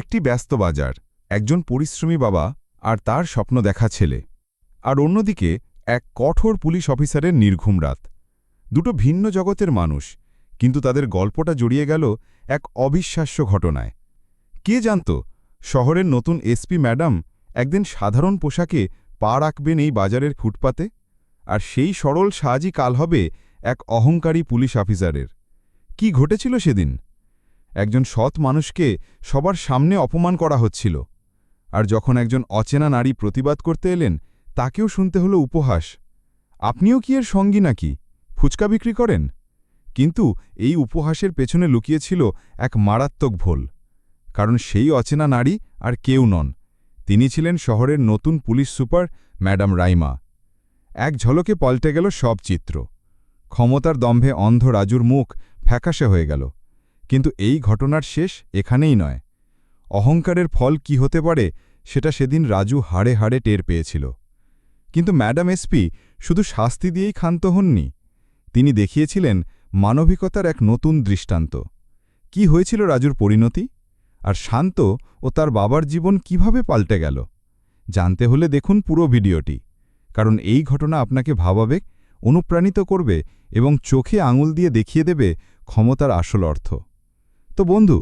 একটি ব্যস্ত বাজার, একজন পরিশ্রমী বাবা আর তার স্বপ্ন দেখা ছেলে। আর অন্যদিকে, এক কঠোর পুলিশ অফিসারের নির্ঘুম রাত। দুটো ভিন্ন জগতের মানুষ, কিন্তু তাদের গল্পটা জড়িয়ে গেল এক অবিশ্বাস্য ঘটনায়। কে জানত, শহরের নতুন এসপি ম্যাডাম একদিন সাধারণ পোশাকে পা রাখবেন এই বাজারের ফুটপাতে? আর সেই সরল সাজই কাল হবে এক অহংকারী পুলিশ অফিসারের। কি ঘটেছিল সেদিন? একজন সৎ মানুষকে সবার সামনে অপমান করা হচ্ছিল। আর যখন একজন অচেনা নারী প্রতিবাদ করতে এলেন, তাকেও শুনতে হলো উপহাস। আপনিও কি এর সঙ্গী নাকি? ফুচকা বিক্রি করেন? কিন্তু এই উপহাসের পেছনে লুকিয়েছিল এক মারাত্মক ভোল। কারণ সেই অচেনা নারী আর কেউ নন। তিনি ছিলেন শহরের নতুন পুলিশ সুপার ম্যাডাম রাইমা। এক ঝলকে পাল্টে গেল সব চিত্র। ক্ষমতার দম্ভে অন্ধ রাজুর মুখ ফ্যাকাশে হয়ে গেল। কিন্তু এই ঘটনার শেষ এখানেই নয়। অহংকারের ফল কি হতে পারে, সেটা সেদিন রাজু হাড়ে হাড়ে টের পেয়েছিল। কিন্তু ম্যাডাম এসপি শুধু শাস্তি দিয়েই ক্ষান্ত হননি। তিনি দেখিয়েছিলেন মানবিকতার এক নতুন দৃষ্টান্ত। কি হয়েছিল রাজুর পরিণতি? আর শান্ত ও তার বাবার জীবন কীভাবে পাল্টে গেল? জানতে হলে দেখুন পুরো ভিডিওটি, কারণ এই ঘটনা আপনাকে ভাবাবে অনুপ্রাণিত করবে এবং চোখে আঙুল দিয়ে দেখিয়ে দেবে ক্ষমতার আসল অর্থ। তো বন্ধু,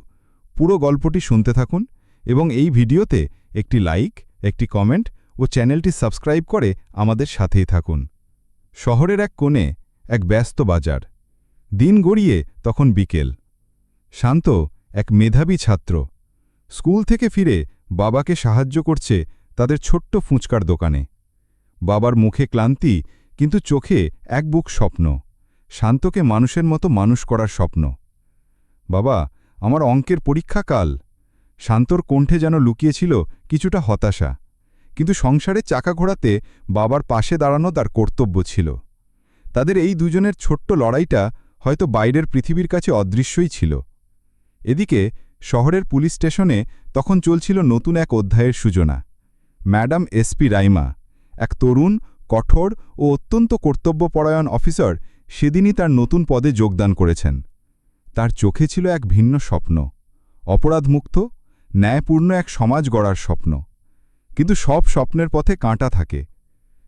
পুরো গল্পটি শুনতে থাকুন এবং এই ভিডিওতে একটি লাইক, একটি কমেন্ট ও চ্যানেলটি সাবস্ক্রাইব করে আমাদের সাথেই থাকুন। শহরের এক কোণে এক ব্যস্ত বাজার। দিন গড়িয়ে তখন বিকেল। শান্ত এক মেধাবী ছাত্র। স্কুল থেকে ফিরে বাবাকে সাহায্য করছে তাদের ছোট্ট ফুঁচকার দোকানে। বাবার মুখে ক্লান্তি, কিন্তু চোখে এক বুক স্বপ্ন। শান্তকে মানুষের মতো মানুষ করার স্বপ্ন। বাবা আমার অঙ্কের পরীক্ষা কাল। শান্তর কণ্ঠে যেন লুকিয়েছিল কিছুটা হতাশা। কিন্তু সংসারে চাকা ঘোরাতে বাবার পাশে দাঁড়ানো তার কর্তব্য ছিল। তাদের এই দুজনের ছোট্ট লড়াইটা হয়তো বাইরের পৃথিবীর কাছে অদৃশ্যই ছিল। এদিকে শহরের পুলিশ স্টেশনে তখন চলছিল নতুন এক অধ্যায়ের সূচনা। ম্যাডাম এসপি রাইমা, এক তরুণ, কঠোর ও অত্যন্ত কর্তব্যপরায়ণ অফিসার, সেদিনই তার নতুন পদে যোগদান করেছেন। তার চোখে ছিল এক ভিন্ন স্বপ্ন, অপরাধমুক্ত, ন্যায়পূর্ণ এক সমাজ গড়ার স্বপ্ন। কিন্তু সব স্বপ্নের পথে কাঁটা থাকে।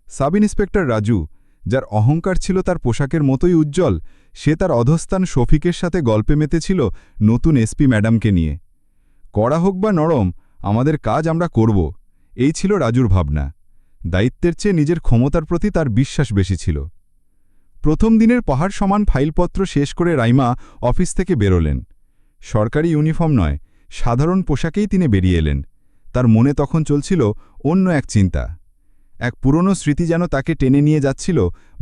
সাব ইন্সপেক্টর রাজু, যার অহংকার ছিল তার পোশাকের মতোই উজ্জ্বল, সে তার অধস্থান শফিকের সাথে গল্পে মেতেছিল নতুন এসপি ম্যাডামকে নিয়ে। কড়া হোক বা নরম, আমাদের কাজ আমরা করব, এই ছিল রাজুর ভাবনা। দায়িত্বের চেয়ে নিজের ক্ষমতার প্রতি তার বিশ্বাস বেশি ছিল। প্রথম দিনের পাহাড় সমান ফাইলপত্র শেষ করে রাইমা অফিস থেকে বেরোলেন। সরকারি ইউনিফর্ম নয়, সাধারণ পোশাকেই তিনি বেরিয়ে এলেন। তার মনে তখন চলছিল অন্য এক চিন্তা। এক পুরনো স্মৃতি যেন তাকে টেনে নিয়ে যাচ্ছিল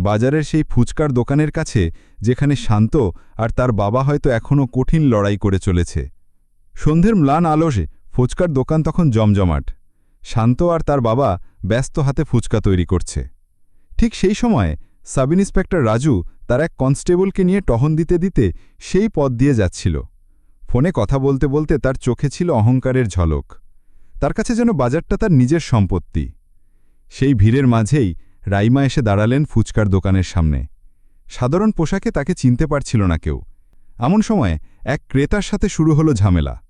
বাজারের সেই ফুচকার দোকানের কাছে, যেখানে শান্ত আর তার বাবা হয়তো এখনও কঠিন লড়াই করে চলেছে। সন্ধ্যের ম্লান আলোসে ফুচকার দোকান তখন জমজমাট। শান্ত আর তার বাবা ব্যস্ত হাতে ফুচকা তৈরি করছে। ঠিক সেই সময় সাব ইন্সপেক্টর রাজু তার এক কনস্টেবলকে নিয়ে টহন দিতে দিতে সেই পথ দিয়ে যাচ্ছিল। ফোনে কথা বলতে বলতে তার চোখে ছিল অহংকারের ঝলক। তার কাছে যেন বাজারটা তার নিজের সম্পত্তি। সেই ভিড়ের মাঝেই রাইমা এসে দাঁড়ালেন ফুচকার দোকানের সামনে। সাধারণ পোশাকে তাকে চিনতে পারছিল না কেউ। এমন সময় এক ক্রেতার সাথে শুরু হলো ঝামেলা।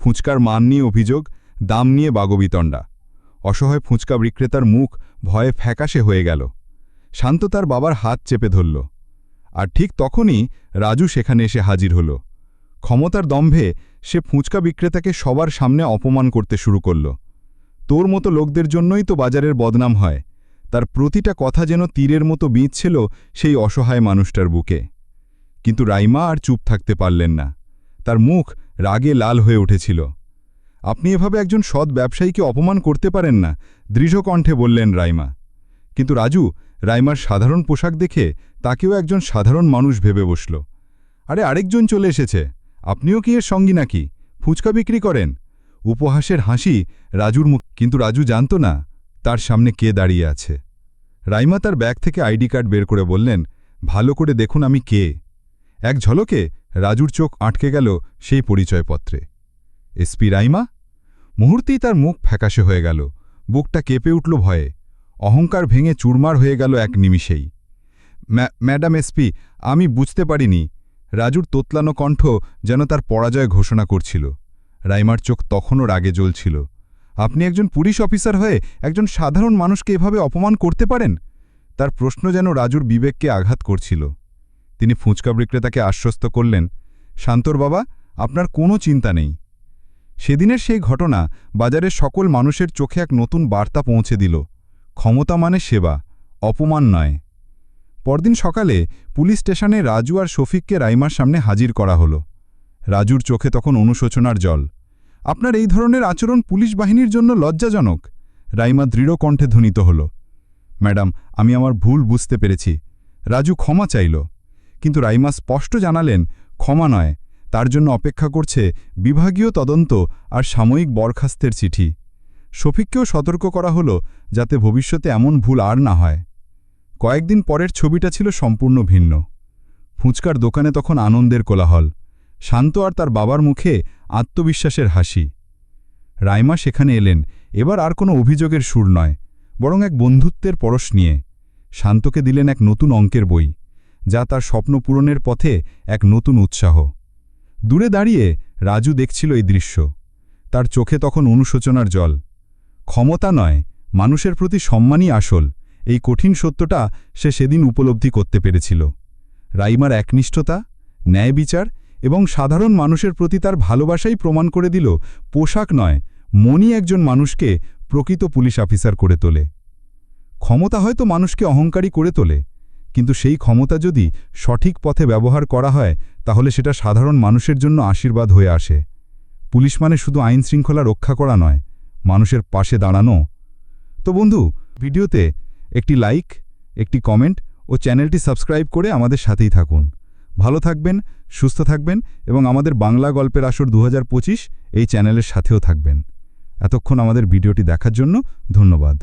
ফুচকার মান নিয়ে অভিযোগ, দাম নিয়ে বাগবিতণ্ডা। অসহায় ফুচকা বিক্রেতার মুখ ভয়ে ফ্যাকাশে হয়ে গেল। শান্ত তার বাবার হাত চেপে ধরল। আর ঠিক তখনই রাজু সেখানে এসে হাজির হল। ক্ষমতার দম্ভে সে ফুচকা বিক্রেতাকে সবার সামনে অপমান করতে শুরু করল। তোর মতো লোকদের জন্যই তো বাজারের বদনাম হয়। তার প্রতিটা কথা যেন তীরের মতো বিঁধছিল সেই অসহায় মানুষটার বুকে। কিন্তু রাইমা আর চুপ থাকতে পারলেন না। তার মুখ রাগে লাল হয়ে উঠেছিল। আপনি এভাবে একজন সৎ ব্যবসায়ীকে অপমান করতে পারেন না দৃঢ় কণ্ঠে বললেন রাইমা। কিন্তু রাজু রাইমার সাধারণ পোশাক দেখে তাকেও একজন সাধারণ মানুষ ভেবে বসল। আরে আরেকজন চলে এসেছে। আপনিও কি এর সঙ্গী নাকি? ফুচকা বিক্রি করেন। উপহাসের হাসি রাজুর মুখ কিন্তু রাজু জানত না তার সামনে কে দাঁড়িয়ে আছে। রাইমা তার ব্যাগ থেকে আইডি কার্ড বের করে বললেন, ভালো করে দেখুন আমি কে। এক ঝলকে রাজুর চোখ আটকে গেল সেই পরিচয়পত্রে। এসপি রাইমা? মুহূর্তেই তার মুখ ফ্যাকাশে হয়ে গেল। বুকটা কেঁপে উঠল ভয়ে। অহংকার ভেঙে চুরমার হয়ে গেল এক নিমিষেই। ম্যাডাম এসপি আমি বুঝতে পারিনি। রাজুর তোতলানো কণ্ঠ যেন তার পরাজয় ঘোষণা করছিল। রাইমার চোখ তখনও রাগে জ্বলছিল। আপনি একজন পুলিশ অফিসার হয়ে একজন সাধারণ মানুষকে এভাবে অপমান করতে পারেন? তার প্রশ্ন যেন রাজুর বিবেককে আঘাত করছিল। তিনি ফুচকা বিক্রেতাকে আশ্বস্ত করলেন, শান্তর বাবা, আপনার কোনো চিন্তা নেই। সেদিনের সেই ঘটনা বাজারের সকল মানুষের চোখে এক নতুন বার্তা পৌঁছে দিল। ক্ষমতা মানে সেবা, অপমান নয়। পরদিন সকালে পুলিশ স্টেশনে রাজু আর শফিককে রাইমার সামনে হাজির করা হলো। রাজুর চোখে তখন অনুশোচনার জল। আপনার এই ধরনের আচরণ পুলিশ বাহিনীর জন্য লজ্জাজনক। রাইমা দৃঢ় কণ্ঠে ধ্বনিত হল। ম্যাডাম, আমি আমার ভুল বুঝতে পেরেছি। রাজু ক্ষমা চাইল। কিন্তু রাইমা স্পষ্ট জানালেন, ক্ষমা নয়। তার জন্য অপেক্ষা করছে বিভাগীয় তদন্ত আর সাময়িক বরখাস্তের চিঠি। শফিককেও সতর্ক করা হলো যাতে ভবিষ্যতে এমন ভুল আর না হয়। কয়েকদিন পরের ছবিটা ছিল সম্পূর্ণ ভিন্ন। ফুচকার দোকানে তখন আনন্দের কোলাহল। শান্ত আর তার বাবার মুখে আত্মবিশ্বাসের হাসি। রাইমা সেখানে এলেন। এবার আর কোনো অভিযোগের সুর নয়, বরং এক বন্ধুত্বের পরশ নিয়ে। শান্তকে দিলেন এক নতুন অঙ্কের বই, যা তার স্বপ্ন পূরণের পথে এক নতুন উৎসাহ। দূরে দাঁড়িয়ে রাজু দেখছিল এই দৃশ্য। তার চোখে তখন অনুশোচনার জল। ক্ষমতা নয়, মানুষের প্রতি সম্মানই আসল। এই কঠিন সত্যটা সে সেদিন উপলব্ধি করতে পেরেছিল। রাইমার একনিষ্ঠতা ন্যায় বিচার এবং সাধারণ মানুষের প্রতি তার ভালোবাসাই প্রমাণ করে দিল, পোশাক নয়, মনই একজন মানুষকে প্রকৃত পুলিশ অফিসার করে তোলে। ক্ষমতা হয়তো মানুষকে অহংকারী করে তোলে, কিন্তু সেই ক্ষমতা যদি সঠিক পথে ব্যবহার করা হয়, তাহলে সেটা সাধারণ মানুষের জন্য আশীর্বাদ হয়ে আসে। পুলিশ মানে শুধু আইন শৃঙ্খলা রক্ষা করা নয় মানুষের পাশে দাঁড়ানো। তো বন্ধু, ভিডিওতে একটি লাইক, একটি কমেন্ট ও চ্যানেলটি সাবস্ক্রাইব করে আমাদের সাথেই থাকুন। ভালো থাকবেন, সুস্থ থাকবেন এবং আমাদের বাংলা গল্পের আসর দু হাজার পঁচিশ এই চ্যানেলের সাথেও থাকবেন। এতক্ষণ আমাদের ভিডিওটি দেখার জন্য ধন্যবাদ।